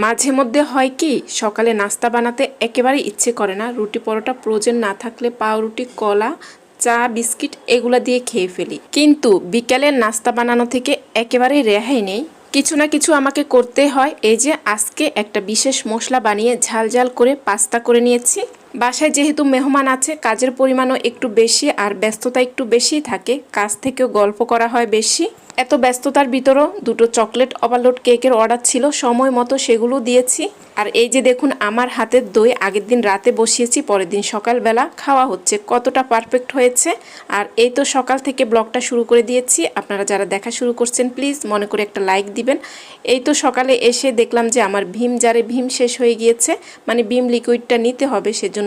মাঝে মধ্যে হয় কি, সকালে নাস্তা বানাতে একেবারে ইচ্ছে করে না। রুটি পরোটা, প্রয়োজন না থাকলে পাউরুটি, কলা, চা, বিস্কিট এগুলা দিয়ে খেয়ে ফেলি। কিন্তু বিকেলের নাস্তা বানানো থেকে একেবারেই রেহাই নেই। কিছু না কিছু আমাকে করতে হয়। এই যে আজকে একটা বিশেষ মশলা বানিয়ে ঝাল ঝাল করে পাস্তা করে নিয়েছি। বাসায় যেহেতু মেহমান আছে, কাজের পরিমাণও একটু বেশি আর ব্যস্ততা একটু বেশি থাকে, কাজ থেকেও গল্প করা হয় বেশি। এত ব্যস্ততার ভিতরও দুটো চকলেট ওভারলোড কেকের অর্ডার ছিল, সময় মতো সেগুলো দিয়েছি। আর এই যে দেখুন, আমার হাতের দই আগের দিন রাতে বসিয়েছি, পরের দিন সকালবেলা খাওয়া হচ্ছে, কতটা পারফেক্ট হয়েছে। আর এই তো সকাল থেকে ব্লগটা শুরু করে দিয়েছি, আপনারা যারা দেখা শুরু করছেন, প্লিজ মনে করে একটা লাইক দিবেন। এই তো সকালে এসে দেখলাম যে আমার ভীম জারে ভীম শেষ হয়ে গিয়েছে মানে ভীম লিকুইডটা নিতে হবে, সেজন্য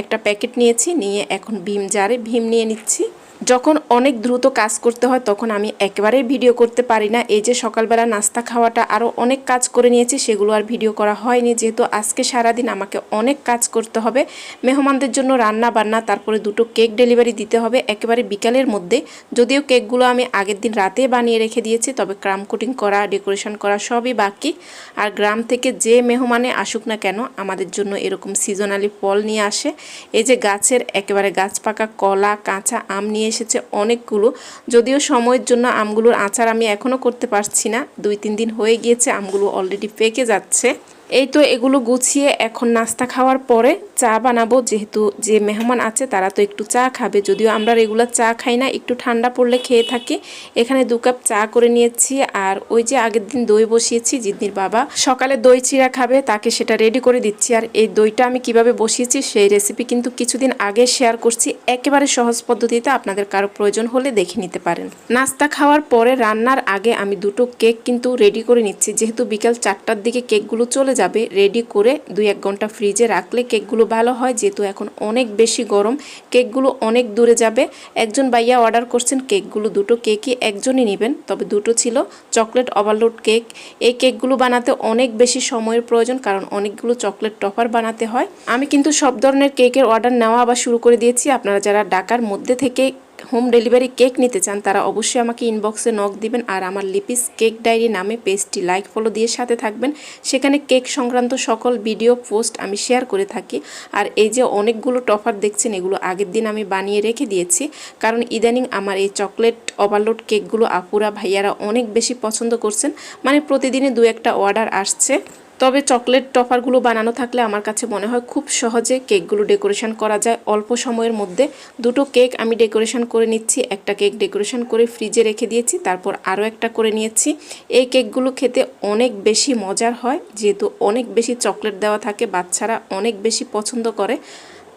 একটা প্যাকেট নিয়েছি নিয়ে এখন ভীম জারে ভীম নিয়ে নিচ্ছি। যখন অনেক দ্রুত কাজ করতে হয়, তখন আমি একেবারেই ভিডিও করতে পারি না। এই যে সকালবেলা নাস্তা খাওয়াটা আরও অনেক কাজ করে নিয়েছি, সেগুলো আর ভিডিও করা হয়নি। যেহেতু আজকে সারাদিন আমাকে অনেক কাজ করতে হবে। মেহমানদের জন্য রান্না বান্না, তারপরে দুটো কেক ডেলিভারি দিতে হবে একেবারে বিকালের মধ্যে। যদিও কেকগুলো আমি আগের দিন রাতে বানিয়ে রেখে দিয়েছি, তবে ক্রাম কোটিং করা, ডেকোরেশন করা সবই বাকি। আর গ্রাম থেকে যে মেহমানে আসুক না কেন, আমাদের জন্য এরকম সিজনালি ফল নিয়ে আসে। এই যে গাছের একেবারে গাছ পাকা কলা, কাঁচা আম নিয়ে এসেছে অনেকগুলো। যদিও সময়ের জন্য আমগুলোর আচার আমি এখনও করতে পারছি না। দুই, তিন দিন হয়ে গিয়েছে, আমগুলো অলরেডি পেকে যাচ্ছে। এই তো এগুলো গুছিয়ে এখন নাস্তা খাওয়ার পরে চা বানাবো। যেহেতু যে মেহমান আছে, তারা তো একটু চা খাবে। যদিও আমরা রেগুলার চা খাই না, একটু ঠান্ডা পড়লে খেয়ে থাকি। এখানে দু কাপ চা করে নিয়েছি। আর ওই যে আগের দিন দই বসিয়েছি জিদ্দির বাবা, সকালে দই চিরা খাবে, তাকে সেটা রেডি করে দিচ্ছি। আর এই দইটা আমি কীভাবে বসিয়েছি, সেই রেসিপি কিন্তু কিছুদিন আগে শেয়ার করছি। একেবারে সহজ পদ্ধতিতে আপনাদের কারও প্রয়োজন হলে দেখে নিতে পারেন। নাস্তা খাওয়ার পরে রান্নার আগে আমি দুটো কেক কিন্তু রেডি করে নিচ্ছি। যেহেতু বিকাল চারটার দিকে কেকগুলো চলে যাবে রেডি করে দুই এক ঘণ্টা ফ্রিজে রাখলে কেকগুলো ভালো হয়। যেহেতু এখন অনেক বেশি গরম কেকগুলো অনেক দূরে যাবে। একজন বাইয়া অর্ডার করছেন কেকগুলো দুটো কেকই একজনই নেবেন। তবে দুটো ছিল চকলেট ওভারলোড কেক। এই কেকগুলো বানাতে অনেক বেশি সময়ের প্রয়োজন, কারণ অনেকগুলো চকলেট টপার বানাতে হয়। আমি কিন্তু সব ধরনের কেকের অর্ডার নেওয়া আবার শুরু করে দিয়েছি। আপনারা যারা ঢাকার মধ্যে থেকে হোম ডেলিভারি কেক নিতে চান, তারা অবশ্যই আমাকে ইনবক্সে নক দিবেন আর আমার লিপিস কেক ডায়েরি নামে পেজটি লাইক, ফলো দিয়ে সাথে থাকবেন। সেখানে কেক সংক্রান্ত সকল ভিডিও, পোস্ট আমি শেয়ার করে থাকি। আর এই যে অনেকগুলো টফার দেখছেন, এগুলো আগের দিন আমি বানিয়ে রেখে দিয়েছি। কারণ ইদানিং আমার এই চকলেট ওভারলোড কেকগুলো আপুরা, ভাইয়ারা অনেক বেশি পছন্দ করছেন। মানে প্রতিদিনে দু একটা অর্ডার আসছে। তবে চকলেট টপারগুলো বানানো থাকলে আমার কাছে মনে হয় খুব সহজে কেকগুলো ডেকোরেশন করা যায়। অল্প সময়ের মধ্যে দুটো কেক আমি ডেকোরেশন করে নিচ্ছি, একটা কেক ডেকোরেশন করে ফ্রিজে রেখে দিয়েছি, তারপর আরও একটা করে নিয়েছি। এই কেকগুলো খেতে অনেক বেশি মজার হয়, যেহেতু অনেক বেশি চকলেট দেওয়া থাকে, বাচ্চারা অনেক বেশি পছন্দ করে।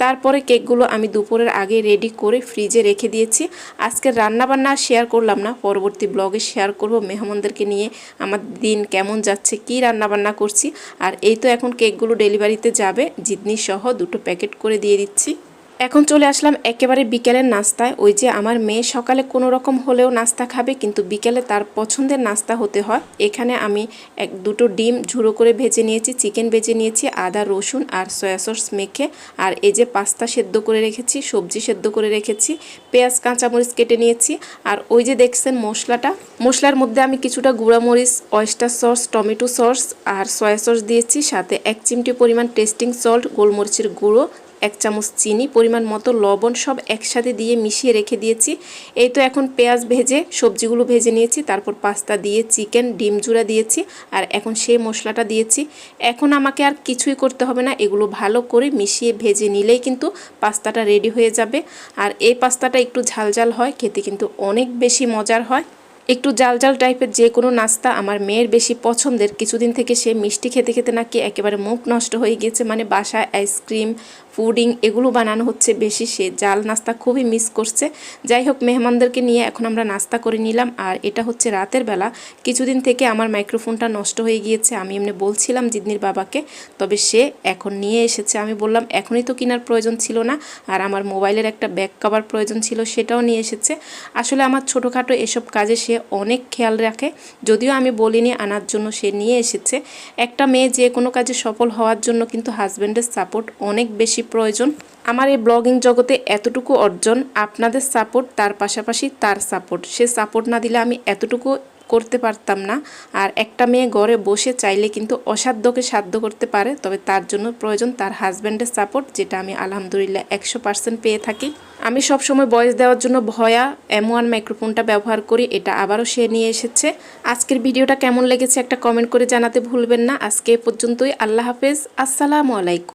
তারপরে কেকগুলো আমি দুপুরের আগে রেডি করে ফ্রিজে রেখে দিয়েছি। আজকে রান্নাবান্না শেয়ার করলাম না, পরবর্তী ব্লগে শেয়ার করব। মেহমানদেরকে নিয়ে আমার দিন কেমন যাচ্ছে, কি রান্নাবান্না করছি, আর এই তো এখন কেকগুলো ডেলিভারিতে যাবে। জিদনি সহ দুটো প্যাকেট করে দিয়ে দিচ্ছি। এখন চলে আসলাম একেবারে বিকেলের নাস্তায়। ওই যে আমার মেয়ে সকালে কোনো রকম হলেও নাস্তা খাবে, কিন্তু বিকেলে তার পছন্দের নাস্তা হতে হয়। এখানে আমি এক, দুটো ডিম ঝুড়ো করে ভেজে নিয়েছি, চিকেন ভেজে নিয়েছি, আদা, রসুন আর সয়া সস মেখে। আর এই যে পাস্তা সেদ্ধ করে রেখেছি, সবজি সেদ্ধ করে রেখেছি, পেঁয়াজ, কাঁচামরিচ কেটে নিয়েছি। আর ওই যে দেখছেন মশলাটা, মশলার মধ্যে আমি কিছুটা গুঁড়ামরিচ অয়েস্টার সস টমেটো সস আর সয়া সস দিয়েছি, সাথে এক চিমটি পরিমাণ টেস্টিং সল্ট গোলমরিচের গুঁড়ো এক চামচ চিনি, পরিমাণ মতো লবণ সব একসাথে দিয়ে মিশিয়ে রেখে দিয়েছি। এই তো এখন পেঁয়াজ ভেজে, সবজিগুলো ভেজে নিয়েছি, তারপর পাস্তা দিয়ে চিকেন, ডিম জুড়া দিয়েছি, আর এখন সেই মশলাটা দিয়েছি। এখন আমাকে আর কিছুই করতে হবে না, এগুলো ভালো করে মিশিয়ে ভেজে নিলেই কিন্তু পাস্তাটা রেডি হয়ে যাবে। আর এই পাস্তাটা একটু ঝালঝাল হয়, খেতে কিন্তু অনেক বেশি মজার হয়। একটু জাল জাল টাইপের যে কোনো নাস্তা আমার মেয়ের বেশি পছন্দের, কিছুদিন থেকে সে মিষ্টি খেতে খেতে নাকি একেবারে মুখ নষ্ট হয়ে গিয়েছে মানে বাসায় আইসক্রিম ফুডিং এগুলো বানানো হচ্ছে বেশি, সে জাল নাস্তা খুবই মিস করছে। যাই হোক, মেহমানদেরকে নিয়ে এখন আমরা নাস্তা করে নিলাম। আর এটা হচ্ছে রাতের বেলা। কিছুদিন থেকে আমার মাইক্রোফোনটা নষ্ট হয়ে গিয়েছে। আমি এমনি বলছিলাম জিদনির বাবাকে, তবে সে এখন নিয়ে এসেছে। আমি বললাম, এখনই তো কেনার প্রয়োজন ছিল না। আর আমার মোবাইলের একটা ব্যাক কভার প্রয়োজন ছিল, সেটাও নিয়ে এসেছে। আসলে আমার ছোটোখাটো এসব কাজে সে অনেক খেয়াল রাখে। যদিও আমি বলিনি আনার জন্য, সে নিয়ে এসেছে। একটা মেয়ে যে কোনো কাজে সফল হওয়ার জন্য কিন্তু হাজব্যান্ডের সাপোর্ট অনেক বেশি প্রয়োজন। আমার এই ব্লগিং জগতে এতটুকু অর্জন, আপনাদের সাপোর্ট তার পাশাপাশি তার সাপোর্ট সে সাপোর্ট না দিলে আমি এতটুকু করতে পারতাম না। আর একটা মেয়ে ঘরে বসে চাইলে কিন্তু অসাধ্যকে সাধ্য করতে পারে, তবে তার জন্য প্রয়োজন তার হাজব্যান্ডের সাপোর্ট যেটা আমি আলহামদুলিল্লাহ একশো পার্সেন্ট পেয়ে থাকি। আমি সবসময় ভয়েস দেওয়ার জন্য ভয়া এম ওয়ান মাইক্রোফোনটা ব্যবহার করি, এটা আবারও সে নিয়ে এসেছে। আজকের ভিডিওটা কেমন লেগেছে একটা কমেন্ট করে জানাতে ভুলবেন না। আজকে এ পর্যন্তই, আল্লাহ হাফেজ, আসসালামু আলাইকুম।